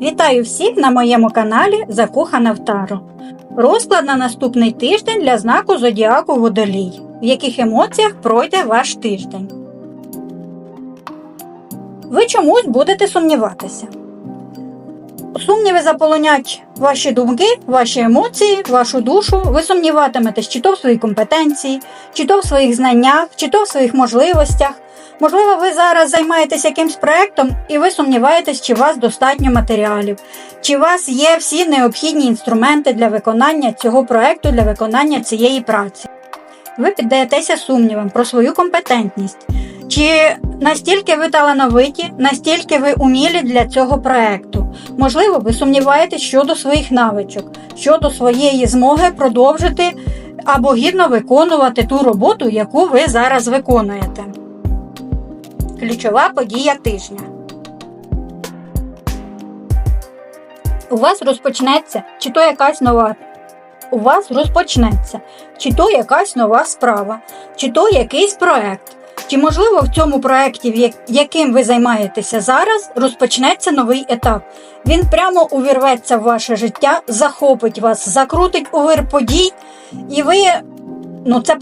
Вітаю всіх на моєму каналі Закохана в Таро. Розклад на наступний тиждень для знаку Зодіаку Водолій. В яких емоціях пройде ваш тиждень. Ви чомусь будете сумніватися. Сумніви заполонять ваші думки, ваші емоції, вашу душу. Ви сумніватиметесь чи то в своїй компетенції, чи то в своїх знаннях, чи то в своїх можливостях. Можливо, ви зараз займаєтесь якимсь проектом і ви сумніваєтесь, чи у вас достатньо матеріалів, чи у вас є всі необхідні інструменти для виконання цього проекту, для виконання цієї праці. Ви піддаєтеся сумнівам про свою компетентність. Чи настільки ви талановиті, настільки ви умілі для цього проекту? Можливо, ви сумніваєтесь щодо своїх навичок, щодо своєї змоги продовжити або гідно виконувати ту роботу, яку ви зараз виконуєте. Ключова подія тижня. У вас розпочнеться чи то якась нова. У вас розпочнеться чи то якась нова справа, чи то якийсь проект. Чи можливо в цьому проєкті, яким ви займаєтеся зараз, розпочнеться новий етап? Він прямо увірветься в ваше життя, захопить вас, закрутить у вир подій, і ви, ну це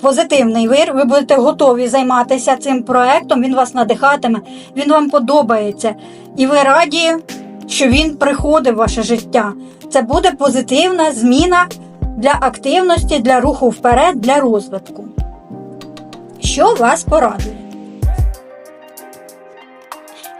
позитивний вир, ви будете готові займатися цим проєктом, він вас надихатиме, він вам подобається. І ви раді, що він приходить в ваше життя. Це буде позитивна зміна для активності, для руху вперед, для розвитку що вас порадує.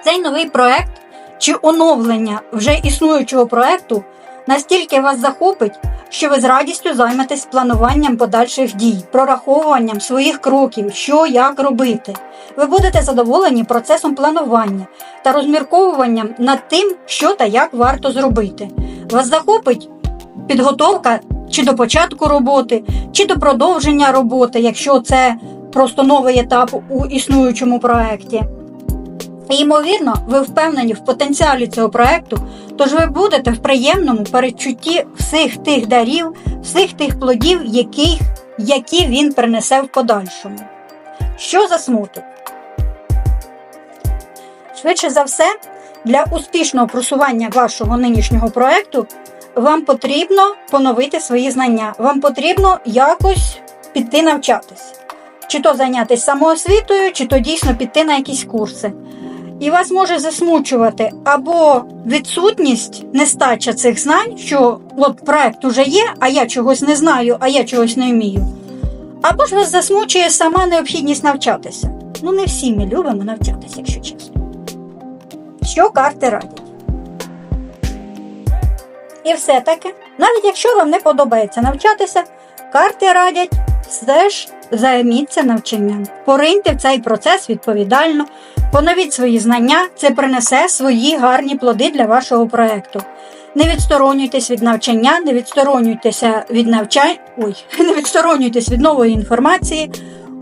Цей новий проект чи оновлення вже існуючого проекту настільки вас захопить, що ви з радістю займетесь плануванням подальших дій, прораховуванням своїх кроків, що як робити. Ви будете задоволені процесом планування та розмірковуванням над тим, що та як варто зробити. Вас захопить підготовка чи до початку роботи, чи до продовження роботи, якщо це просто новий етап у існуючому проєкті. І, ймовірно, ви впевнені в потенціалі цього проєкту, тож ви будете в приємному передчутті всіх тих дарів, всіх тих плодів, яких, які він принесе в подальшому. Що за смуток? Швидше за все, для успішного просування вашого нинішнього проєкту вам потрібно поновити свої знання, вам потрібно якось піти навчатись чи то зайнятися самоосвітою, чи то дійсно піти на якісь курси. І вас може засмучувати або відсутність нестача цих знань, що от проект уже є, а я чогось не знаю, а я чогось не вмію. Або ж вас засмучує сама необхідність навчатися. Ну, не всі ми любимо навчатися, якщо чесно. Що карти радять? І все-таки, навіть якщо вам не подобається навчатися, карти радять все ж займіться навчанням. Пориньте в цей процес відповідально, поновіть свої знання, це принесе свої гарні плоди для вашого проєкту. Не відсторонюйтесь від навчання, не відсторонюйтеся від навчань, ой, не відсторонюйтесь від нової інформації,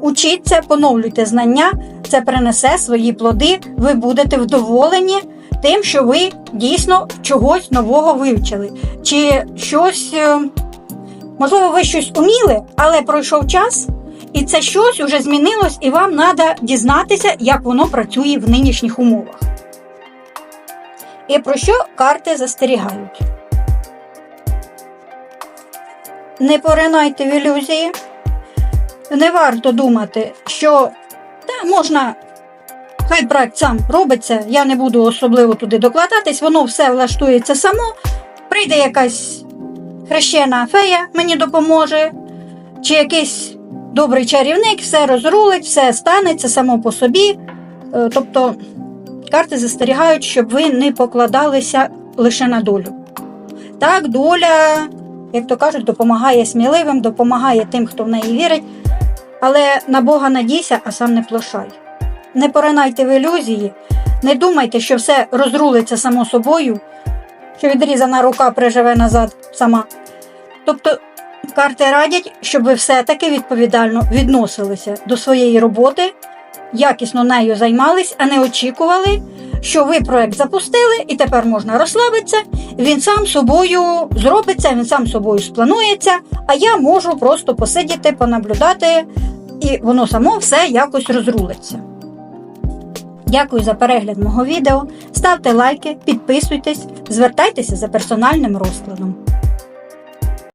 учіться, поновлюйте знання, це принесе свої плоди, ви будете вдоволені тим, що ви дійсно чогось нового вивчили. Чи щось, е, можливо, ви щось уміли, але пройшов час, і це щось уже змінилось, і вам треба дізнатися, як воно працює в нинішніх умовах. І про що карти застерігають? Не поринайте в ілюзії. Не варто думати, що та, можна, хай проект сам робиться, я не буду особливо туди докладатись, воно все влаштується само. Прийде якась хрещена фея, мені допоможе, чи якийсь добрий чарівник, все розрулить, все станеться само по собі. Е, тобто карти застерігають, щоб ви не покладалися лише на долю. Так, доля, як то кажуть, допомагає сміливим, допомагає тим, хто в неї вірить, але на Бога надійся, а сам не плошай. Не поринайте в ілюзії, не думайте, що все розрулиться само собою, що відрізана рука приживе назад сама. Тобто Карти радять, щоб ви все-таки відповідально відносилися до своєї роботи, якісно нею займались, а не очікували, що ви проект запустили і тепер можна розслабитися. Він сам собою зробиться, він сам собою спланується, а я можу просто посидіти, понаблюдати, і воно само все якось розрулиться. Дякую за перегляд мого відео. Ставте лайки, підписуйтесь, звертайтеся за персональним розкладом.